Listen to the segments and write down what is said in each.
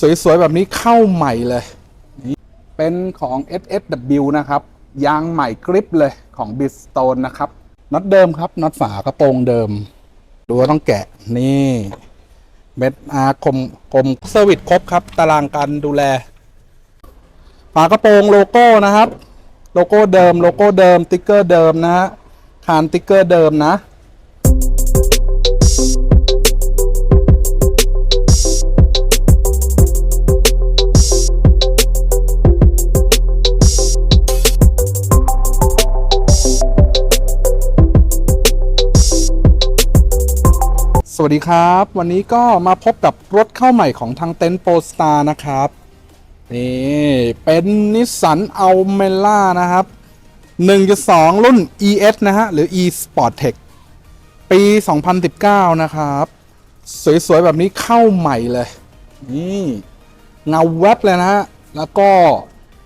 สวยๆ แบบนี้เข้าใหม่เลยนี่เป็นของ SSW นะครับ ยางใหม่กริปเลยของ Bristone นะครับน็อตเดิมครับน็อตฝากระโปรงเดิม ดูว่าต้องแกะนี่เม็ดอาคมกลมเซอร์วิสครบครับ ตารางการดูแล ฝากระโปรงโลโก้นะครับ โลโก้เดิม โลโก้เดิม ติ๊กเกอร์เดิมนะฮะคานติ๊กเกอร์เดิมนะ สวัสดีครับ วันนี้ก็มาพบกับรถเข้าใหม่ของทางเต็นท์โปสตาร์นะครับ นี่ เป็นนิสสันอัลเมล่านะครับ 1.2 รุ่น ES นะฮะ หรือ e Sport Tech ปี 2019 นะครับ สวยๆ แบบนี้เข้าใหม่เลย นี่เงาแวบเลยนะฮะ แล้วก็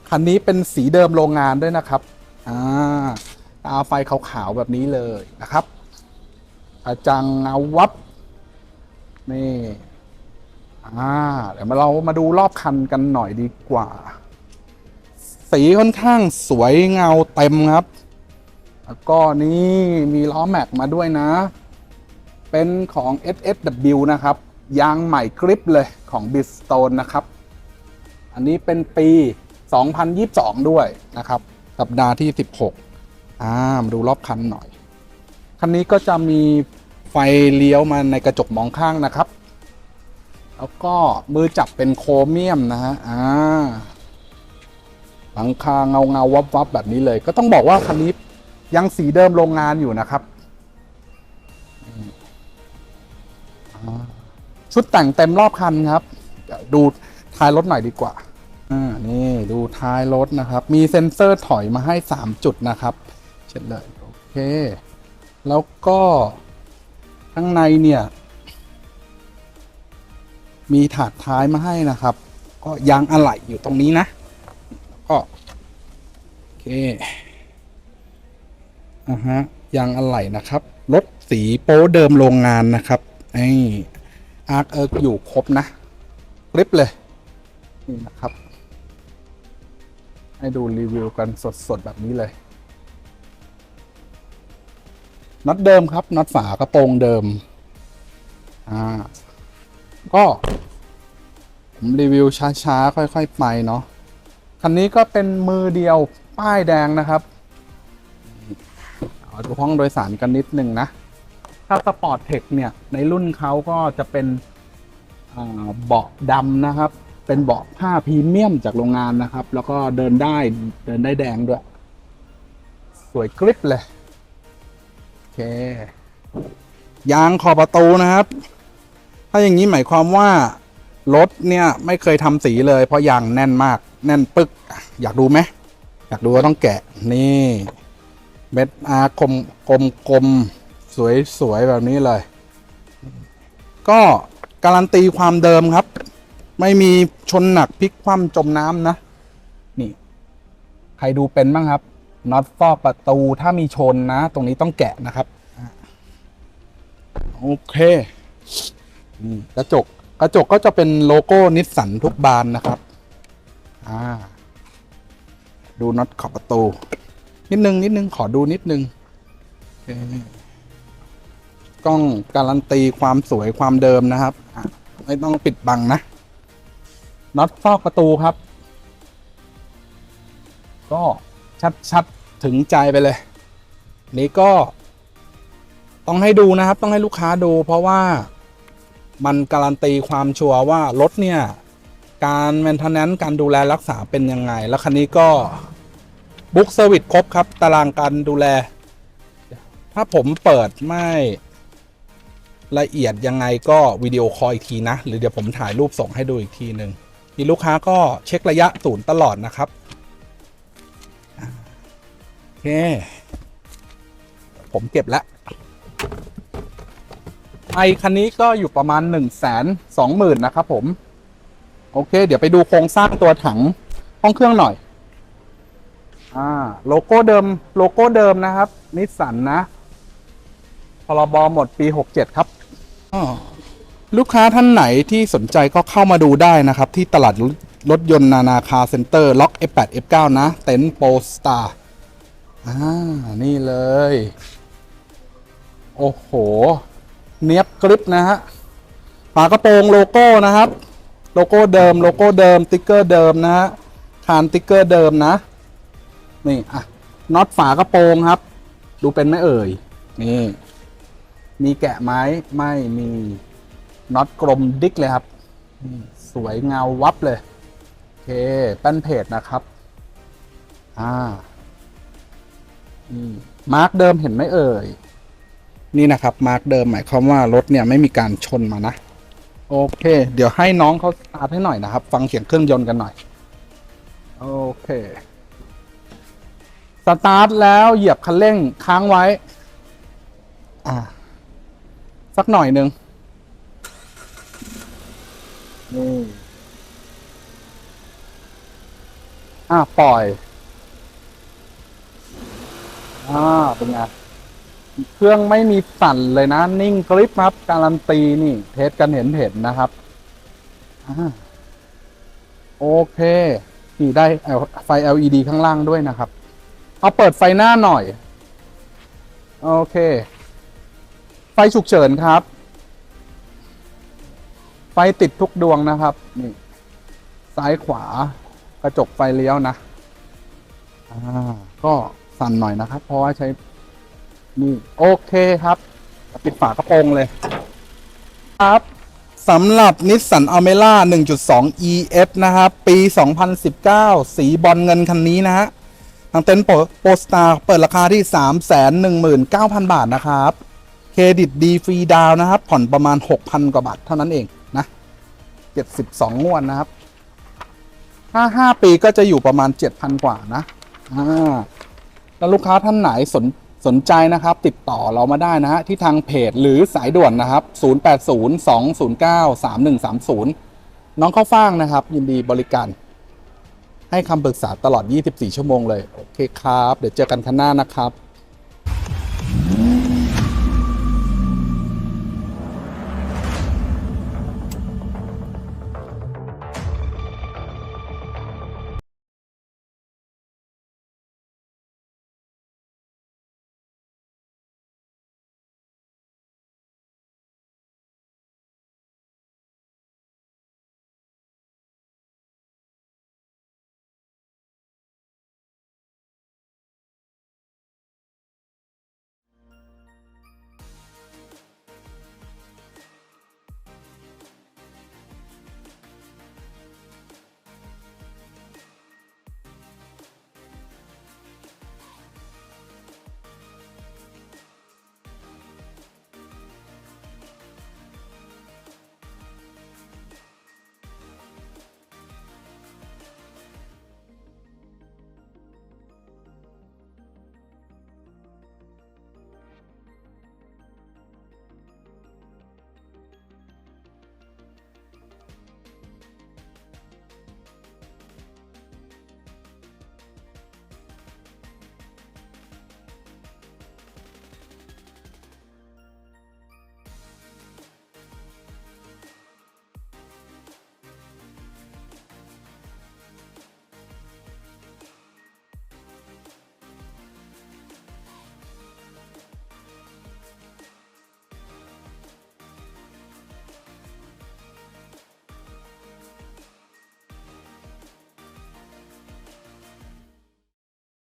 คันนี้เป็นสีเดิมโรงงานด้วยนะครับ อ่าตาไฟขาวๆ แบบนี้เลยนะครับอาจังเงาวับ นี่ อ่า เดี๋ยวมาเรามาดูรอบคันกันหน่อยดีกว่า สีค่อนข้างสวยเงาเต็มครับ แล้วก็นี่มีล้อแม็กมาด้วยนะ เป็นของ SSW นะครับ ยางใหม่กริปเลยของ Bridgestone นะครับ อันนี้เป็นปี 2022 ด้วยนะครับ สัปดาห์ที่ 16 อ่า มาดูรอบคันหน่อย คันนี้ก็จะมี ไฟเลี้ยวมาในกระจกมองข้างนะครับ แล้วก็มือจับเป็นโครเมียมนะฮะอ่าหลังคาเงาเงาวับวับแบบนี้เลย ก็ต้องบอกว่าคันนี้ยังสีเดิมโรงงานอยู่นะครับ ชุดแต่งเต็มรอบคันครับดูท้ายรถหน่อยดีกว่าอ่านี่ดูท้ายรถนะครับ มีเซ็นเซอร์ถอยมาให้ 3 จุดนะครับ เช่นเลย โอเค แล้วก็ ข้างในเนี่ย มีถาดท้ายมาให้นะครับ ก็ยางอะไหล่อยู่ตรงนี้นะก็โอเคอ่าฮะยางอะไหล่นะครับรถสีโป๊เดิมโรงงานนะครับไออาร์คเอิร์กอยู่ครบนะคลิปเลย นี่นะครับ ให้ดูรีวิวกันสดๆ แบบนี้เลย น็อตเดิมครับน็อตฝากระโปรงเดิมอ่าก็ผมรีวิวช้าๆ ค่อยๆ ไปเนาะคันนี้ก็เป็นมือเดียวป้ายแดงนะครับเอาดูห้องโดยสารกันนิดนึงนะ ถ้าสปอร์ตเทคเนี่ย ในรุ่นเขาก็จะเป็นเบาะดำนะครับ เป็นเบาะผ้าพรีเมียมจากโรงงานนะครับ แล้วก็เดินได้เดินได้แดงด้วย สวยกริปเลย เค ยางขอบประตูนะครับ ถ้าอย่างนี้หมายความว่า รถเนี่ยไม่เคยทำสีเลยเพราะยางแน่นมาก แน่นปึกอะอยากดูไหมอยากดูก็ต้องแกะนี่เม็ดอาคมกลมกลมสวยสวยแบบนี้เลย ก็การันตีความเดิมครับ ไม่มีชนหนักพลิกคว่ำจมน้ำนะ นี่ ใครดูเป็นบ้างครับ น็อตฟอกประตูถ้ามีชนนะ ตรงนี้ต้องแกะนะครับ โอเคกระจกกระจกก็จะเป็นโลโก้นิสสันทุกบานนะครับ อ่า ดูน็อตขอบประตู นิดนึง นิดนึง ขอดูนิดนึงกล้องการันตีความสวยความเดิมนะครับ ไม่ต้องปิดบังนะ น็อตฟอกประตูครับ ก็ ชัดๆ ถึงใจไปเลย นี่ก็ ต้องให้ดูนะครับ ต้องให้ลูกค้าดู เพราะว่ามันการันตีความชัวร์ว่ารถเนี่ย การแมนเทนแนนการดูแลรักษาเป็นยังไง แล้วคันนี้ก็บุ๊กเซอร์วิสครบครับ ตารางการดูแล ถ้าผมเปิดไม่ละเอียดยังไงก็วิดีโอคอลอีกทีนะ หรือเดี๋ยวผมถ่ายรูปส่งให้ดูอีกทีหนึ่งมีลูกค้าก็เช็คระยะศูนย์ตลอดนะครับ เค ผมเก็บแล้วไอคันนี้ก็อยู่ประมาณ1นึ่งแสนสองหมื่นนะครับผม โอเค เดี๋ยวไปดูโครงสร้างตัวถังห้องเครื่องหน่อย อ่า โลโก้เดิม โลโก้เดิมนะครับ นิสสันนะพรบหมดปี 67 ครับลูกค้าท่านไหนที่สนใจก็เข้ามาดูได้นะครับ ที่ตลาดรถยนต์นานาคาเซ็นเตอร์ล็อก F8 F9 นะ เต็นโปสตาร์ อ่า นี่เลย โอ้โห เนียบกริปนะฮะฝากระโปรงโลโก้นะครับ โลโก้เดิม โลโก้เดิม ติ๊กเกอร์เดิมนะฮะคานติ๊กเกอร์เดิมนะ นี่ อะ น็อตฝากระโปรงครับ ดูเป็นไหมเอ่ย นี่ มีแกะไหมไม่มีน็อตกลมดิกเลยครับนี่สวยเงาวับเลย โอเค แป้นเพจนะครับ อ่า มาร์กเดิมเห็นไหมเอ่ย นี่นะครับมาร์กเดิมหมายความว่ารถเนี่ยไม่มีการชนมานะ โอเค เดี๋ยวให้น้องเขาสตาร์ทให้หน่อยนะครับ ฟังเสียงเครื่องยนต์กันหน่อย โอเค สตาร์ทแล้วเหยียบคันเร่งค้างไว้ อ่า สักหน่อยหนึ่งนี่อ่าปล่อย อ่าเป็นไงเครื่องไม่มีสั่นเลยนะ นิ่งกริปครับ การันตีนี่ เทสกันเห็นเห็นนะครับอ่าโอเค นี่ได้ไฟ LED ข้างล่างด้วยนะครับ เอาเปิดไฟหน้าหน่อย โอเค ไฟฉุกเฉินครับ ไฟติดทุกดวงนะครับ นี่ ซ้ายขวากระจกไฟเลี้ยวนะ อ่า ก็ สั่นหน่อยนะครับ เพราะว่าใช้นี่โอเคครับ ปิดฝากระโปรงเลย ครับสำหรับนิสสันอ l เมล่า1.2 EF นะครับ ปี 2019 สีบอลเงินคันนี้นะฮะ ทางเต็นท์โปสตาเปิดราคาที่ 319,000 บาทนะครับ เครดิตดีฟรีดาวน์นะครับ ผ่อนประมาณ 6,000 กว่าบาทเท่านั้นเองนะ 72 งวดนะครับถ้า 5 ปีก็จะอยู่ประมาณ 7,000 กว่านะ อ่า แล้วลูกค้าท่านไหนสนสนใจนะครับ ติดต่อเรามาได้นะฮะที่ทางเพจหรือสายด่วนนะครับ 0802093130 น้องข้าวฟ่างนะครับ ยินดีบริการ ให้คำปรึกษาตลอด 24 ชั่วโมงเลย โอเคครับ เดี๋ยวเจอกันคันหน้านะครับ